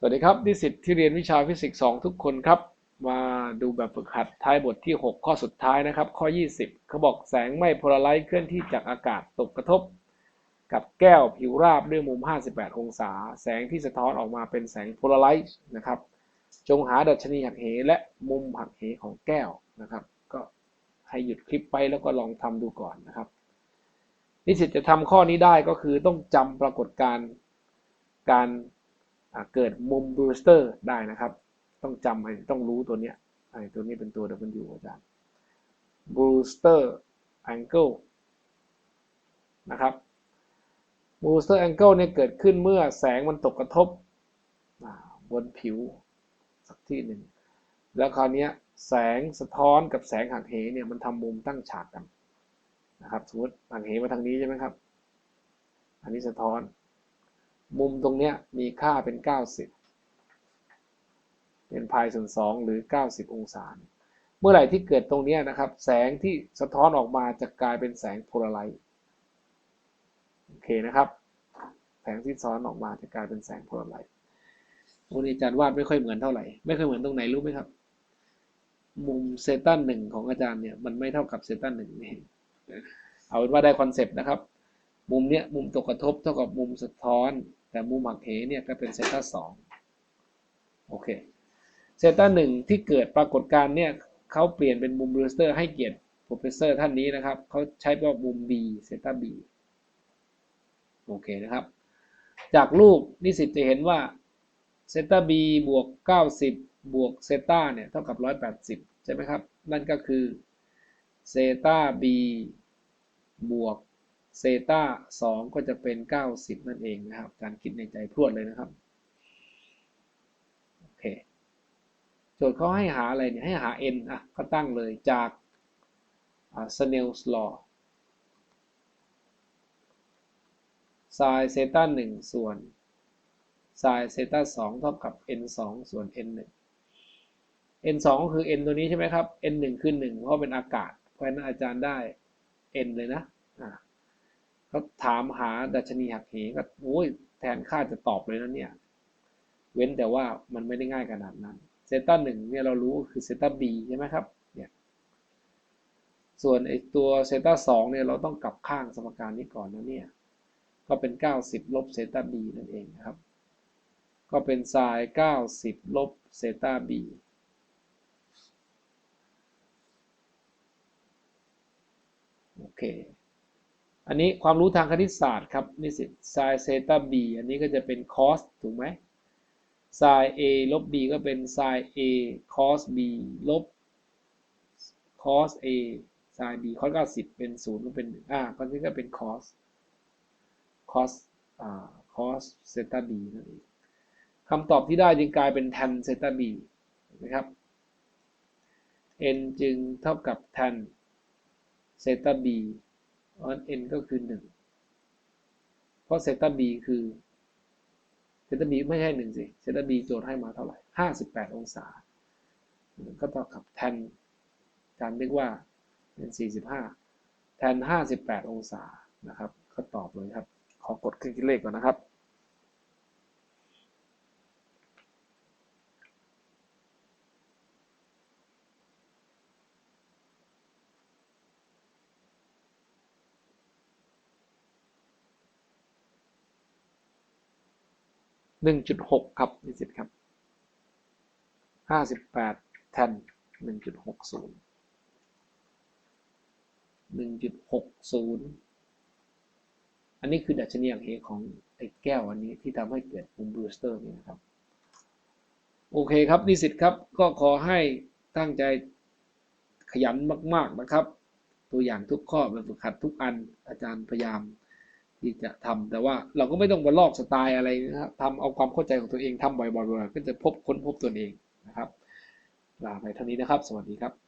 สวัสดีครับนิสิตที่เรียนวิชาฟิสิกส์ 2 ทุกคนครับ มาดูแบบฝึกหัดท้ายบทที่ 6 ข้อสุดท้ายนะครับ ข้อ 20 เขาบอกแสงไม่โพลาไรซ์เคลื่อนที่จากอากาศตกกระทบ กับแก้วผิวราบด้วยมุม 58 องศา แสงที่สะท้อนออกมาเป็นแสงโพลาไรซ์นะครับ จงหาดัชนีหักเหและมุมหักเหของแก้วนะครับ ก็ให้หยุดคลิปไปแล้วก็ลองทำดูก่อนนะครับ นิสิตจะทำข้อนี้ได้ก็คือต้องจำปรากฏการณ์การ เกิดมุมบรูสเตอร์ได้นะครับ ต้องจำไอ้ต้องรู้ตัวเนี้ยไอ้ตัวนี้เป็นตัว W อาจารย์บรูสเตอร์แองเกิลนะครับบูสเตอร์แองเกิลเนี่ยเกิดขึ้นเมื่อแสงมันตกกระทบบนผิวสักที่หนึ่ง แล้วคราวนี้แสงสะท้อนกับแสงหักเหเนี่ยมันทำมุมตั้งฉากกันนะครับสมมติหักเหมาทางนี้ใช่ไหมครับ อันนี้สะท้อน มุมตรงเนี้ยมีค่าเป็น 90 เป็นพายส่วน2หรือ 90 องศา เมื่อไหร่ที่เกิดตรงนี้นะครับ แสงที่สะท้อนออกมาจะกลายเป็นแสงโพลาไรซ์โอเคนะครับ แสงที่ซ้อนออกมาจะกลายเป็นแสงโพลาไรซ์วันนี้อาจารย์วาดไม่ค่อยเหมือนเท่าไหร่ ไม่ค่อยเหมือนตรงไหนรู้ไหมครับ มุมเซตันหนึ่งของอาจารย์เนี่ยมันไม่เท่ากับเซตันหนึ่งนี่เอาเป็นว่าได้คอนเซปต์นะครับ มุมเนี้ยมุมตกกระทบเท่ากับมุมสะท้อน แต่มุมหักเหเนี่ยก็เป็นเซต้าสองโอเคเซต้าหนึ่งที่เกิดปรากฏการณ์เนี่ยเขาเปลี่ยนเป็นมุมบรูสเตอร์ให้เกียรติโปรเฟสเซอร์ท่านนี้นะครับเขาใช้ว่ามุม B เซต้า B โอเคนะครับ จากรูปนิสิตจะเห็นว่าเซต้า B บวก 90 บวกเซต้าเนี่ยเท่ากับ 180 ใช่ไหมครับ นั่นก็คือเซต้า B บวก เซตา2ก็จะเป็น 90 นั่นเองนะครับ การคิดในใจพรวดเลยนะครับ โอเค โจทย์เขาให้หาอะไรเนี่ย ให้หา n อะ ก็ตั้งเลยจาก Snell's law ไซน์เซตา1ส่วนไซน์เซตา2เท่ากับ n 2ส่วน n 1 n 2คือ n ตัวนี้ใช่ไหมครับ n 1คือ1เพราะเป็นอากาศ เพราะฉะนั้นอาจารย์ได้ n เลยนะ อ่า เขาถามหาดัชนีหักเหก็โอ้ยแทนค่าจะตอบเลยนะเนี่ย เว้นแต่ว่ามันไม่ได้ง่ายขนาดนั้นเซต้าหนึ่งเนี่ยเรารู้คือเซต้าบีใช่ไหมครับเนี่ยส่วนไอตัวเซต้าสองเนี่ยเราต้องกลับข้างสมการนี้ก่อนนะเนี่ยก็เป็น 90 ลบเซต้าบีนั่นเองนะครับ ก็เป็นไซน์ 90 ลบเซต้าบีโอเค อันนี้ความรู้ทางคณิตศาสตร์ครับนี่สิไซน์เซตาบีอันนี้ก็จะเป็นคอสถูกไหมไซน์เอลบบีก็เป็นไซน์เอคอสบีลบคอสเอไซน์บีคอสเก้าสิบเป็นศูนย์ก็เป็นอ่าก็นี้ก็เป็นคอสคอสอ่าคอสเซตาบีนั่นเองคำตอบที่ได้จึงกลายเป็น tan เซตาบีนะครับ n จึงเท่ากับ tan เซตาบี เพราะ n ก็คือ1เพราะเซตา b คือเซตา b ไม่ใช่1สิเซตา b โจทย์ให้มาเท่าไหร่58องศา ก็ต่อกับแทนการเรียกว่าเป็น45แทน58องศานะครับ ก็ตอบเลยครับ ขอกดเครื่องคิดเลขก่อนนะครับ หนึ่งจุดหกครับนิสิตครับห้าสิบแปดแทนหนึ่งจุดหกศูนย์หนึ่งจุดหกศูนย์อันนี้คือดัชนีอย่างเหของไอ้แก้วอันนี้ที่ทำให้เกิดมุมบรูสเตอร์นี่นะครับ โอเคครับนิสิตครับก็ขอให้ตั้งใจขยันมาก ๆนะครับ ตัวอย่างทุกข้อแบบฝึกหัดทุกอันอาจารย์พยายาม ที่จะทำแต่ว่าเราก็ไม่ต้องมาลอกสไตล์อะไรนะครับทำเอาความเข้าใจของตัวเองทำบ่อยๆก็จะพบค้นพบตัวเองนะครับลาไปเท่านี้นะครับ สวัสดีครับ